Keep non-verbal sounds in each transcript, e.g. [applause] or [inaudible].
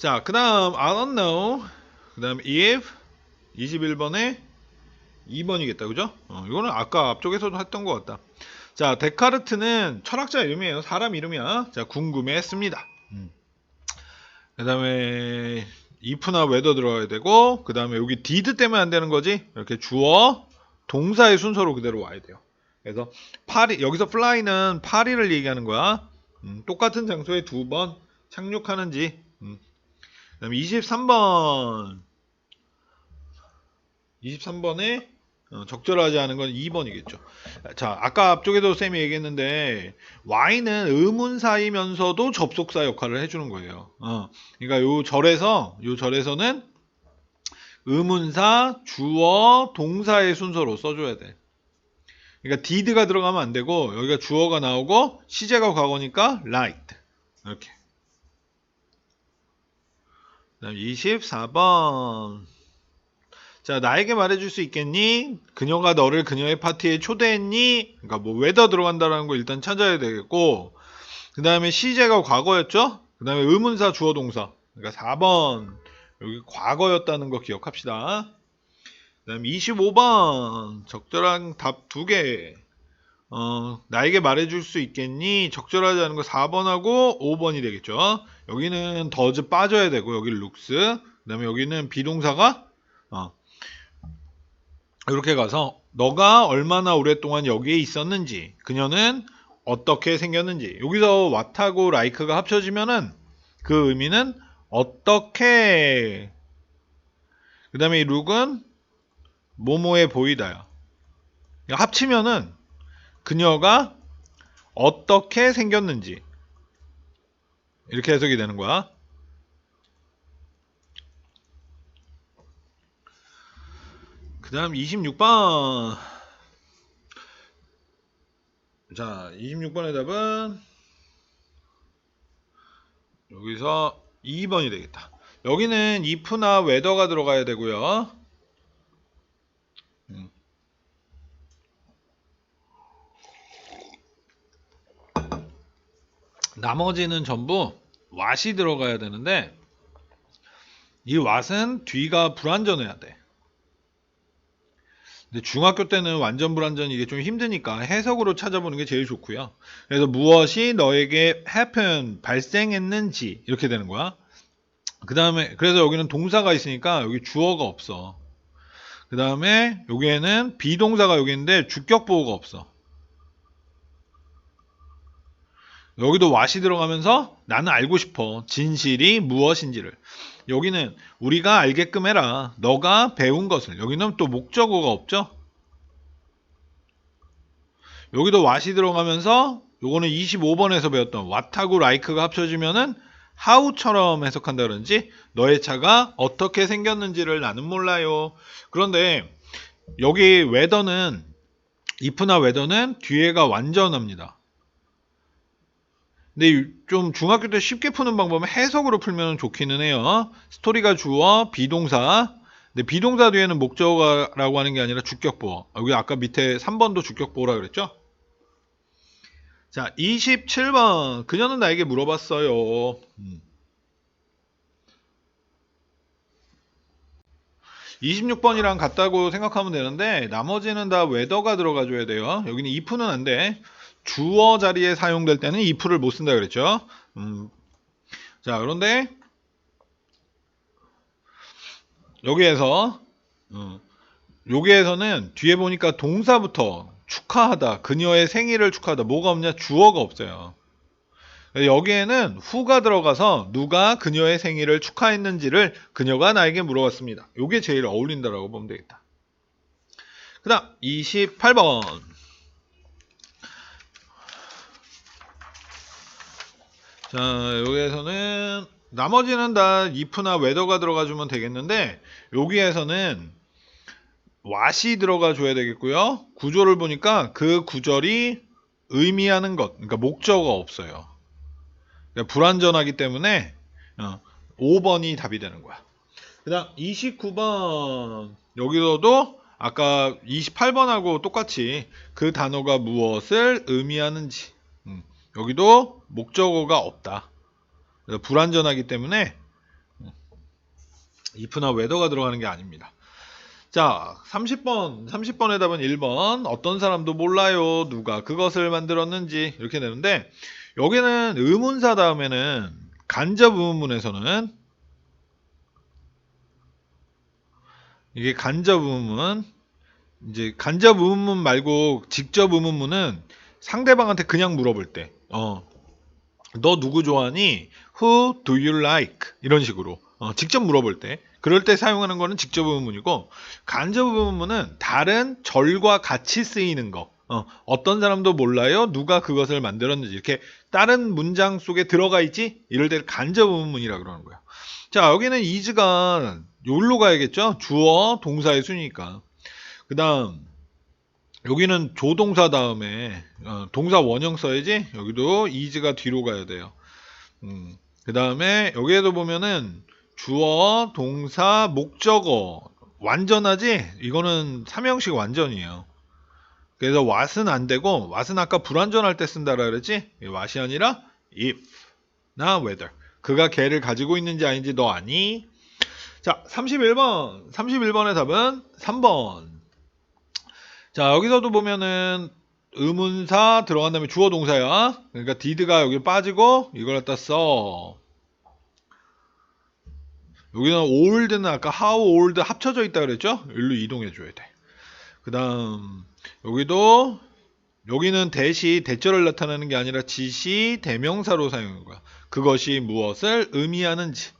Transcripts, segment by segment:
자, 그 다음 I don't know. 그 다음 if 21번에 2번이겠다. 그죠? 어, 이거는 아까 앞쪽에서도 했던 것 같다. 자, 데카르트는 철학자 이름이에요. 사람 이름이야. 자, 궁금해했습니다. 음. 그 다음에 if나 whether 들어가야 되고 그 다음에 여기 did 때문에 안 되는 거지. 이렇게 주어, 동사의 순서로 그대로 와야 돼요. 그래서 파리 여기서 fly는 파리를 얘기하는 거야. 음, 똑같은 장소에 두 번 착륙하는지. 음. 그다음에 23번. 23번에 어, 적절하지 않은 건 2번이겠죠. 자, 아까 앞쪽에도 쌤이 얘기했는데 y는 의문사이면서도 접속사 역할을 해주는 거예요. 어, 그러니까 요 절에서 요 절에서는 의문사, 주어, 동사의 순서로 써줘야 돼. 그러니까 did가 들어가면 안 되고 여기가 주어가 나오고 시제가 과거니까 right 이렇게. 그다음 24번. 자, 나에게 말해줄 수 있겠니? 그녀가 너를 그녀의 파티에 초대했니? 그러니까 뭐 whether 들어간다라는 거 일단 찾아야 되겠고 그 다음에 시제가 과거였죠? 그 다음에 의문사 주어 동사 그러니까 4번 여기 과거였다는 거 기억합시다. 그 다음 25번 적절한 답두 개. 어, 나에게 말해줄 수 있겠니? 적절하지 않은 거 4번하고 5번이 되겠죠. 여기는 더즈 빠져야 되고 여기 looks. 그 다음에 여기는 비동사가 어, 이렇게 가서 너가 얼마나 오랫동안 여기에 있었는지 그녀는 어떻게 생겼는지 여기서 what하고 like가 합쳐지면은 그 의미는 어떻게 그 다음에 이 look은 뭐뭐해 보이다야 합치면은 그녀가 어떻게 생겼는지 이렇게 해석이 되는 거야 그 다음 26번. 자, 26번의 답은 여기서 2번이 되겠다. 여기는 if나 whether가 들어가야 되고요. 나머지는 전부 what이 들어가야 되는데 이 what은 뒤가 불완전해야 돼. 근데 중학교 때는 완전 불완전 이게 좀 힘드니까 해석으로 찾아보는 게 제일 좋고요. 그래서 무엇이 너에게 happen 발생했는지 이렇게 되는 거야. 그 다음에 그래서 여기는 동사가 있으니까 여기 주어가 없어. 그 다음에 여기에는 비동사가 여기 있는데 주격 보호가 없어. 여기도 what이 들어가면서 나는 알고 싶어. 진실이 무엇인지를. 여기는 우리가 알게끔 해라. 너가 배운 것을. 여기는 또 목적어가 없죠? 여기도 what이 들어가면서 요거는 25번에서 배웠던 what하고 like가 합쳐지면은 how처럼 해석한다 그런지 너의 차가 어떻게 생겼는지를 나는 몰라요. 그런데 여기 whether는 if나 whether는 뒤에가 완전합니다. 근데 좀 중학교 때 쉽게 푸는 방법은 해석으로 풀면 좋기는 해요. 스토리가 주어, 비동사. 근데 비동사 뒤에는 목적어라고 하는 게 아니라 주격보어. 여기 아까 밑에 3번도 주격보어라 그랬죠? 자, 27번. 그녀는 나에게 물어봤어요. 음. 26번이랑 같다고 생각하면 되는데 나머지는 다 웨더가 들어가줘야 돼요. 여기는 if는 안 돼. 주어 자리에 사용될 때는 if를 못 쓴다 그랬죠. 음. 자, 그런데 여기에서 음, 여기에서는 뒤에 보니까 동사부터 축하하다, 그녀의 생일을 축하하다, 뭐가 없냐? 주어가 없어요. 여기에는 후가 들어가서 누가 그녀의 생일을 축하했는지를 그녀가 나에게 물어봤습니다. 이게 제일 어울린다라고 보면 되겠다. 그 다음 28번 자, 여기에서는 나머지는 다 if나 whether가 들어가 주면 되겠는데 여기에서는 what이 들어가 줘야 되겠고요. 구조를 보니까 그 구절이 의미하는 것, 그러니까 목적어가 없어요. 그러니까 불완전하기 때문에 어, 5번이 답이 되는 거야. 그 다음 29번 여기서도 아까 28번하고 똑같이 그 단어가 무엇을 의미하는지 음, 여기도 목적어가 없다. 불완전하기 때문에 if나 whether가 들어가는 게 아닙니다. 자, 30번, 30번의 답은 1번. 어떤 사람도 몰라요. 누가 그것을 만들었는지. 이렇게 되는데, 여기는 의문사 다음에는 간접 의문문에서는 이게 간접 의문문, 이제 간접 의문문 말고 직접 의문문은 상대방한테 그냥 물어볼 때, 어, 너 누구 좋아하니? Who do you like? 이런 식으로. 어, 직접 물어볼 때. 그럴 때 사용하는 거는 직접 의문문이고 간접 의문문은 다른 절과 같이 쓰이는 거. 어, 어떤 사람도 몰라요. 누가 그것을 만들었는지. 이렇게 다른 문장 속에 들어가 있지? 이럴 때 간접 의문문이라 그러는 거예요 자 여기는 is가 여기로 가야겠죠? 주어 동사의 순이니까. 그 다음 여기는 조동사 다음에 어, 동사 원형 써야지 여기도 is가 뒤로 가야 돼요 음, 그 다음에 여기에도 보면은 주어, 동사, 목적어 완전하지? 이거는 삼형식 완전이에요. 그래서 what은 안 되고 what은 아까 불완전할 때 쓴다라 그랬지? 이 what이 아니라 if 나 whether 그가 걔를 가지고 있는지 아닌지 너 아니? 자 31번 31번의 답은 3번 자 여기서도 보면은 의문사 들어간 다음에 주어 동사야 그러니까 did가 여기 빠지고 이걸 갖다 써 여기는 old는 아까 how old 합쳐져 있다 그랬죠? 일로 이동해 줘야 돼. 그 다음 여기도 여기는 대시 대절을 나타내는 게 아니라 지시 대명사로 사용한 거야. 그것이 무엇을 의미하는지.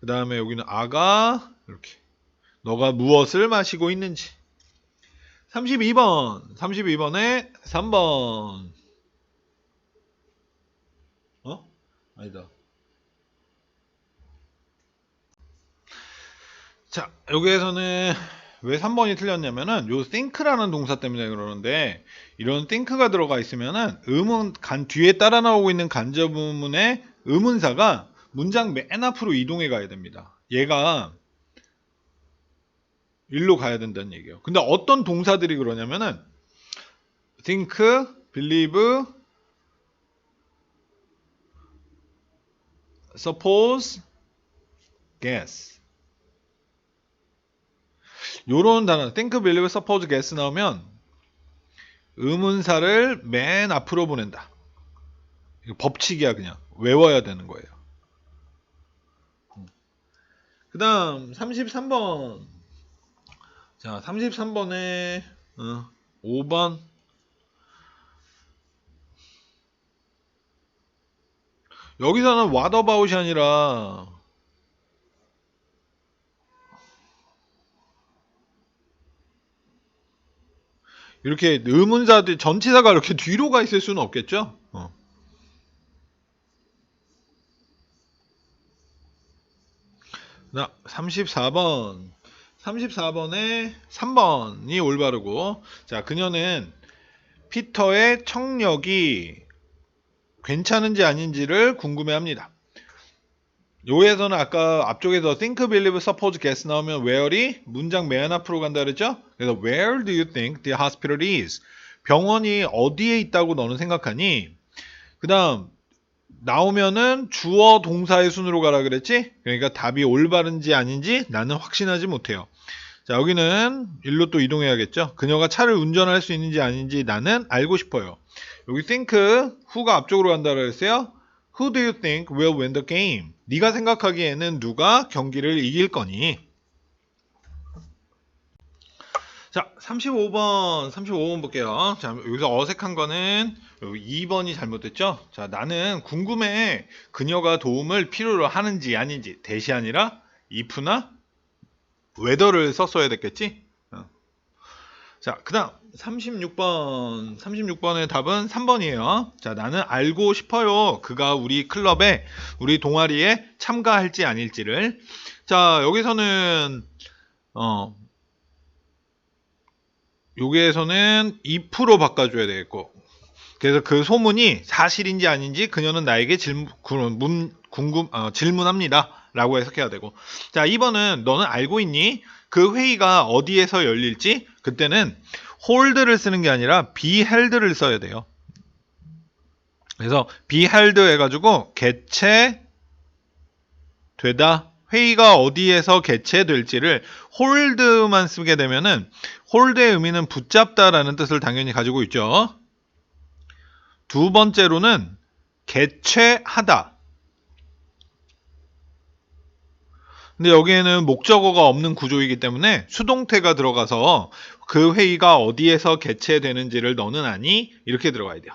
그 다음에 여기는 아가 이렇게 너가 무엇을 마시고 있는지. 32번 32번에 3번 어? 아니다. 자, 여기에서는 왜 3번이 틀렸냐면은 요 think라는 동사 때문에 그러는데 이런 think가 들어가 있으면은 의문 간 뒤에 따라 나오고 있는 간접 의문의 의문사가 문장 맨 앞으로 이동해 가야 됩니다. 얘가 일로 가야 된다는 얘기예요. 근데 어떤 동사들이 그러냐면은 think, believe, suppose, guess 요런 단어 think, believe, suppose, guess 나오면 의문사를 맨 앞으로 보낸다. 법칙이야 그냥 외워야 되는 거예요. 그 다음 33번 자 33번에 어, 5번 여기서는 about이 아니라 이렇게 의문사들 전치사가 이렇게 뒤로 가 있을 수는 없겠죠? 어. 나 34번 34번에 3번이 올바르고 자 그녀는 피터의 청력이 괜찮은지 아닌지를 궁금해합니다. 요에서는 아까 앞쪽에서 think, believe, suppose, guess 나오면 where이 문장 맨 앞으로 간다 그랬죠? 그래서 where do you think the hospital is? 병원이 어디에 있다고 너는 생각하니? 그 다음 나오면은 주어 동사의 순으로 가라 그랬지? 그러니까 답이 올바른지 아닌지 나는 확신하지 못해요. 자 여기는 일로 또 이동해야겠죠? 그녀가 차를 운전할 수 있는지 아닌지 나는 알고 싶어요. 여기 think, who가 앞쪽으로 간다 그랬어요? Who do you think will win the game? 네가 생각하기에는 누가 경기를 이길 거니? 자, 35번, 35번 볼게요. 자, 여기서 어색한 거는 2번이 잘못됐죠? 자, 나는 궁금해. 그녀가 도움을 필요로 하는지 아닌지. 대시 아니라 if나 whether를 썼어야 됐겠지? 어. 자, 그 다음 36번 36번의 답은 3번이에요. 자, 나는 알고 싶어요. 그가 우리 클럽에 우리 동아리에 참가할지 아닐지를. 자, 여기서는 어 여기에서는 2% 바꿔줘야 되겠고 그래서 그 소문이 사실인지 아닌지 그녀는 나에게 질문 궁금 어, 질문합니다. 라고 해석해야 되고 자 2번은 너는 알고 있니? 그 회의가 어디에서 열릴지 그때는 hold를 쓰는 게 아니라 be held를 써야 돼요. 그래서 be held 해가지고 개최 되다 회의가 어디에서 개최될지를 홀드만 쓰게 되면은 홀드의 의미는 붙잡다라는 뜻을 당연히 가지고 있죠. 두 번째로는 개최하다. 근데 여기에는 목적어가 없는 구조이기 때문에 수동태가 들어가서 그 회의가 어디에서 개최되는지를 너는 아니? 이렇게 들어가야 돼요.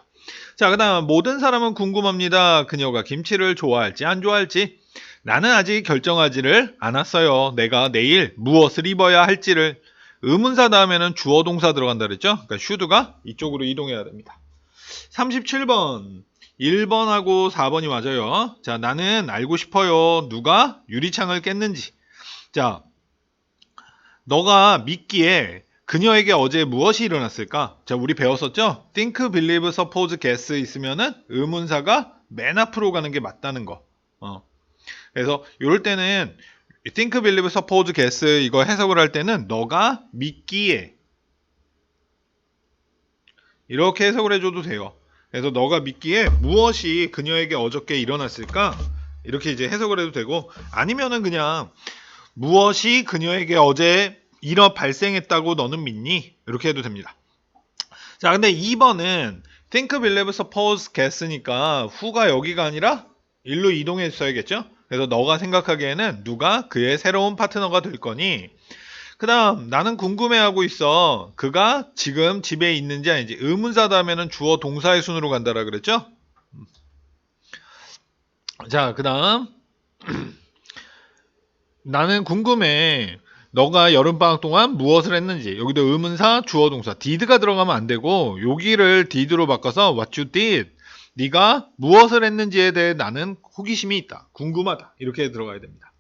자, 그 다음 모든 사람은 궁금합니다. 그녀가 김치를 좋아할지 안 좋아할지. 나는 아직 결정하지를 않았어요. 내가 내일 무엇을 입어야 할지를. 의문사 다음에는 주어 동사 들어간다 그랬죠? 그러니까 슈드가 이쪽으로 이동해야 됩니다. 37번. 1번하고 4번이 맞아요. 자, 나는 알고 싶어요. 누가 유리창을 깼는지. 자, 너가 믿기에 그녀에게 어제 무엇이 일어났을까? 자, 우리 배웠었죠? think, believe, suppose, guess 있으면은 의문사가 맨 앞으로 가는 게 맞다는 거. 어. 그래서 이럴 때는 think, believe, suppose, guess 이거 해석을 할 때는 너가 믿기에 이렇게 해석을 해줘도 돼요. 그래서 너가 믿기에 무엇이 그녀에게 어저께 일어났을까? 이렇게 이제 해석을 해도 되고 아니면은 그냥 무엇이 그녀에게 어제 일어 발생했다고 너는 믿니? 이렇게 해도 됩니다. 자, 근데 2번은 think, believe, suppose, guess니까 who가 여기가 아니라 일로 이동해 써야겠죠? 그래서 너가 생각하기에는 누가 그의 새로운 파트너가 될 거니? 그 다음 나는 궁금해하고 있어. 그가 지금 집에 있는지 아닌지. 의문사 다음에는 주어 동사의 순으로 간다라 그랬죠? 자, 그 다음. [clears throat] 나는 궁금해. 너가 여름방학 동안 무엇을 했는지. 여기도 의문사 주어 동사. did가 들어가면 안 되고 여기를 did로 바꿔서 what you did. 네가 무엇을 했는지에 대해 나는 호기심이 있다. 궁금하다. 이렇게 들어가야 됩니다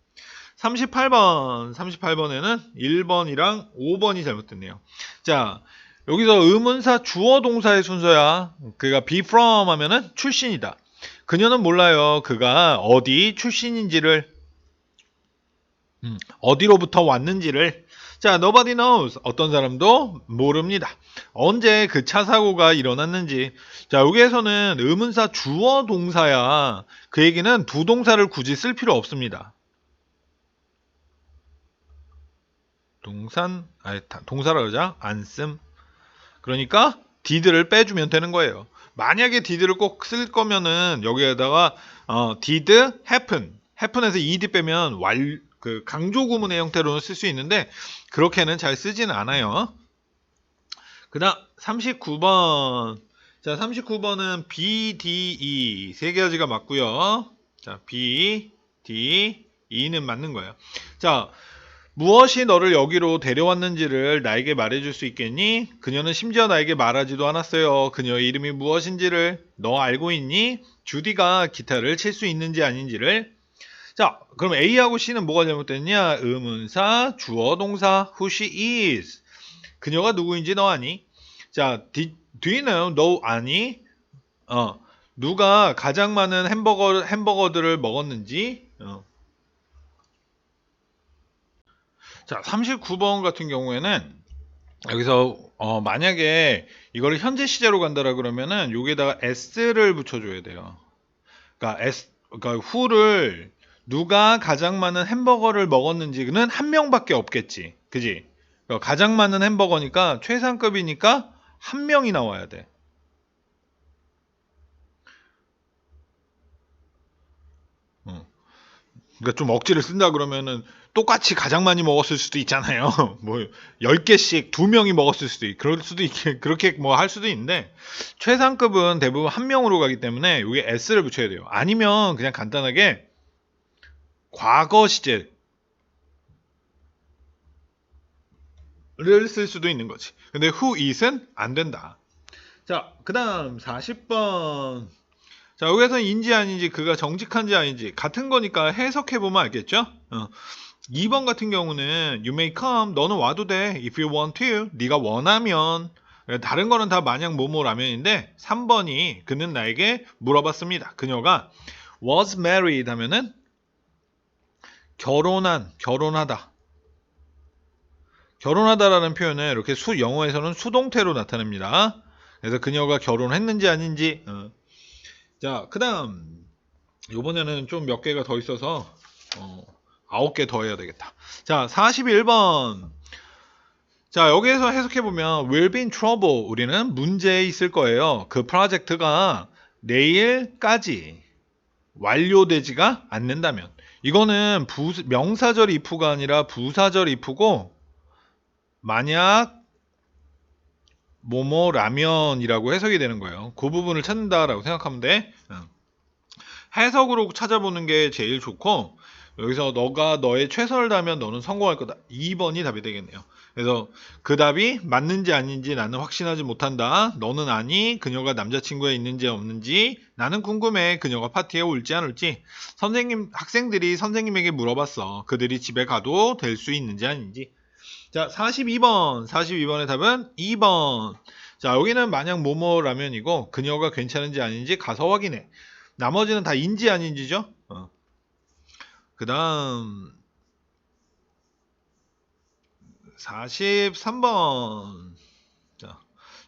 38번 38번에는 1번이랑 5번이 잘못됐네요 자 여기서 의문사 주어 동사의 순서야 그가 be from 하면은 출신이다 그녀는 몰라요 그가 어디 출신인지를 음, 어디로부터 왔는지를 자, nobody knows. 어떤 사람도 모릅니다. 언제 그 차 사고가 일어났는지. 자, 여기에서는 의문사 주어 동사야. 그 얘기는 두 동사를 굳이 쓸 필요 없습니다. 동산, 아니, 동사라 그러자? 안 씀. 그러니까 did를 빼주면 되는 거예요. 만약에 did를 꼭 쓸 거면은 여기에다가 어, did happen. happen에서 ed 빼면 완, 그 강조 구문의 형태로는 쓸 수 있는데 그렇게는 잘 쓰지는 않아요. 그다음 39번. 자, 39번은 B, D, E 세 가지가 맞고요. 자, B, D, E는 맞는 거예요. 자, 무엇이 너를 여기로 데려왔는지를 나에게 말해줄 수 있겠니? 그녀는 심지어 나에게 말하지도 않았어요. 그녀의 이름이 무엇인지를 너 알고 있니? 주디가 기타를 칠 수 있는지 아닌지를 자, 그럼 A하고 C는 뭐가 잘못됐냐? 의문사, 주어, 동사, who she is. 그녀가 누구인지 너 아니? 자, you know? 너 아니? 어, 누가 가장 많은 햄버거, 햄버거들을 먹었는지? 어. 자, 39번 같은 경우에는 여기서 어, 만약에 이거를 현재 시제로 간다라 그러면은 여기에다가 s를 붙여줘야 돼요. 그러니까 s, 그러니까 who를 누가 가장 많은 햄버거를 먹었는지는 한 명밖에 없겠지. 그지? 그러니까 가장 많은 햄버거니까 최상급이니까 한 명이 나와야 돼. 그러니까 좀 억지를 쓴다 그러면은 똑같이 가장 많이 먹었을 수도 있잖아요. [laughs] 뭐 10개씩 두 명이 먹었을 수도 있, 그럴 수도 있, [laughs] 그렇게 뭐 할 수도 있는데 최상급은 대부분 한 명으로 가기 때문에 여기 s를 붙여야 돼요. 아니면 그냥 간단하게 과거 시제 를쓸 수도 있는 거지. 근데 who is은 안 된다. 자, 그 다음 40번. 자, 여기서 인지 아닌지 그가 정직한지 아닌지 같은 거니까 해석해 보면 알겠죠? 어. 2번 같은 경우는 you may come, 너는 와도 돼. if you want to, 네가 원하면. 다른 거는 다 마냥 뭐뭐 라면인데 3번이 그는 나에게 물어봤습니다. 그녀가 was married 하면은 결혼한, 결혼하다. 결혼하다라는 표현은 이렇게 수 영어에서는 수동태로 나타냅니다. 그래서 그녀가 결혼했는지 아닌지. 어. 자, 그 다음 이번에는 좀 몇 개가 더 있어서 어, 9개 더 해야 되겠다. 자, 41번. 자, 여기에서 해석해보면 will be in trouble. 우리는 문제에 있을 거예요. 그 프로젝트가 내일까지 완료되지가 않는다면. 이거는 부, 명사절 if가 아니라 부사절 if고, 만약 뭐뭐라면이라고 해석이 되는 거예요. 그 부분을 찾는다라고 생각하면 돼. 응. 해석으로 찾아보는 게 제일 좋고 여기서 너가 너의 최선을 다하면 너는 성공할 거다. 2번이 답이 되겠네요. 그래서 그 답이 맞는지 아닌지 나는 확신하지 못한다. 너는 아니 그녀가 남자친구가 있는지 없는지 나는 궁금해 그녀가 파티에 올지 안 올지 선생님 학생들이 선생님에게 물어봤어. 그들이 집에 가도 될 수 있는지 아닌지 자 42번. 42번의 답은 2번. 자 여기는 만약 뭐뭐라면이고 그녀가 괜찮은지 아닌지 가서 확인해. 나머지는 다 인지 아닌지죠? 어. 그 다음 43번. 자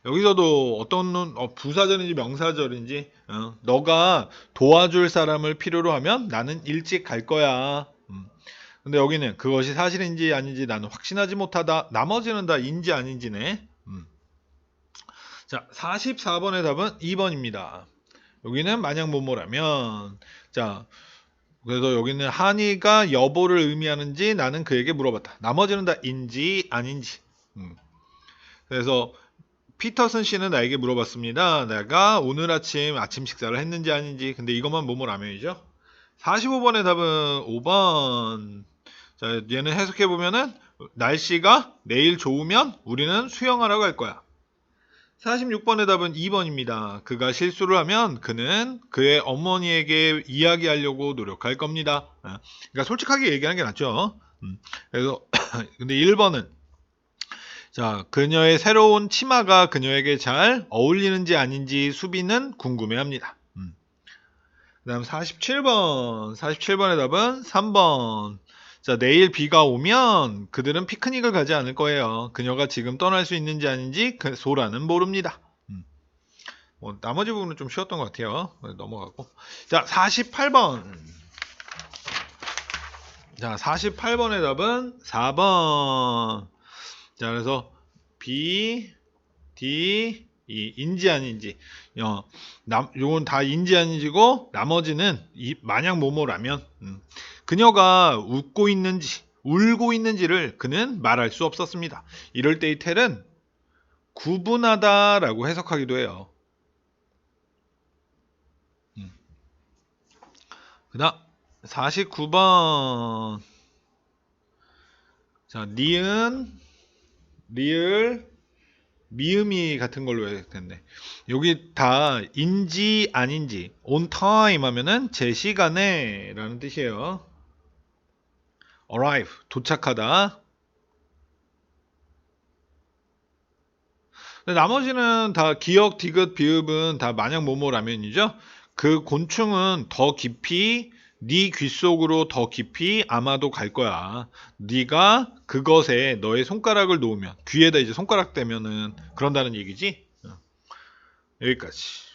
여기서도 어떤 놈- 어, 부사절인지 명사절인지 어, 너가 도와줄 사람을 필요로 하면 나는 일찍 갈 거야. 음. 근데 여기는 그것이 사실인지 아닌지 나는 확신하지 못하다 나머지는 다 인지 아닌지네 음. 자 44번의 답은 2번입니다 여기는 만약 뭐뭐라면 자 그래서 여기는 한이가 여보를 의미하는지 나는 그에게 물어봤다. 나머지는 다 인지 아닌지. 음. 그래서 피터슨 씨는 나에게 물어봤습니다. 내가 오늘 아침 아침 식사를 했는지 아닌지. 근데 이것만 뭐뭐라면이죠. 45번의 답은 5번. 자, 얘는 해석해 보면은 날씨가 내일 좋으면 우리는 수영하러 갈 거야. 46번의 답은 2번입니다. 그가 실수를 하면 그는 그의 어머니에게 이야기하려고 노력할 겁니다. 어, 그러니까 솔직하게 얘기하는 게 낫죠. 음, 그래서 [coughs] 근데 1번은 자 그녀의 새로운 치마가 그녀에게 잘 어울리는지 아닌지 수비는 궁금해 합니다. 음. 그 다음 47번 47번의 답은 3번 자, 내일 비가 오면 그들은 피크닉을 가지 않을 거예요. 그녀가 지금 떠날 수 있는지 아닌지 그 소라는 모릅니다. 음. 뭐 나머지 부분은 좀 쉬웠던 것 같아요. 네, 넘어가고. 자, 48번. 자, 48번의 답은 4번. 자, 그래서 B, D, 이 인지 아닌지. 어, 남, 요건 다 인지 아닌지고 나머지는 이 만약 뭐뭐라면 음. 그녀가 웃고 있는지 울고 있는지를 그는 말할 수 없었습니다. 이럴 때의 텔은 구분하다라고 해석하기도 해요. 음. 그다음 49번 자 니은 리을 미음이 같은 걸로 해야 텐데 여기 다 인지 아닌지 on time 하면은 제 시간에 라는 뜻이에요 arrive 도착하다 나머지는 다 기억, 디귿, 비읍은 다 만약 뭐뭐라면이죠 그 곤충은 더 깊이 네 귓속으로 더 깊이 아마도 갈 거야. 네가 그것에 너의 손가락을 놓으면 귀에다 이제 손가락 대면은 그런다는 얘기지. 어. 여기까지.